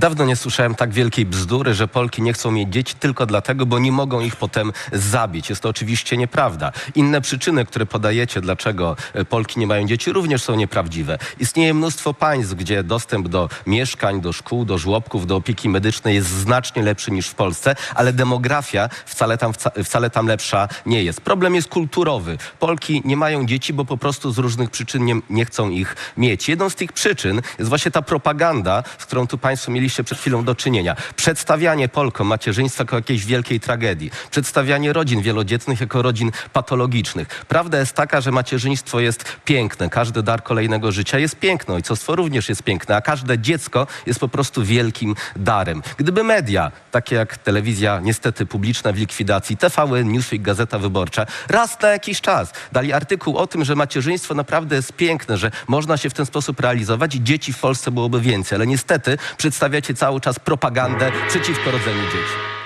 Dawno nie słyszałem tak wielkiej bzdury, że Polki nie chcą mieć dzieci tylko dlatego, bo nie mogą ich potem zabić. Jest to oczywiście nieprawda. Inne przyczyny, które podajecie, dlaczego e, Polki nie mają dzieci, również są nieprawdziwe. Istnieje mnóstwo państw, gdzie dostęp do mieszkań, do szkół, do żłobków, do opieki medycznej jest znacznie lepszy niż w Polsce, ale demografia wcale tam, wca- wcale tam lepsza nie jest. Problem jest kulturowy. Polki nie mają dzieci, bo po prostu z różnych przyczyn nie, nie chcą ich mieć. Jedną z tych przyczyn jest właśnie ta propaganda, z którą tu Państwo mieliście przed chwilą do czynienia. Przedstawianie Polkom macierzyństwa jako jakiejś wielkiej tragedii. Przedstawianie rodzin wielodzietnych jako rodzin patologicznych. Prawda jest taka, że macierzyństwo jest piękne. Każdy dar kolejnego życia jest piękne. Ojcostwo również jest piękne, a każde dziecko jest po prostu wielkim darem. Gdyby media, takie jak telewizja niestety publiczna w likwidacji, TVN, Newsweek, Gazeta Wyborcza, raz na jakiś czas dali artykuł o tym, że macierzyństwo naprawdę jest piękne, że można się w ten sposób realizować i dzieci w Polsce byłoby więcej. Ale niestety przedstawiacie cały czas propagandę przeciwko rodzeniu dzieci.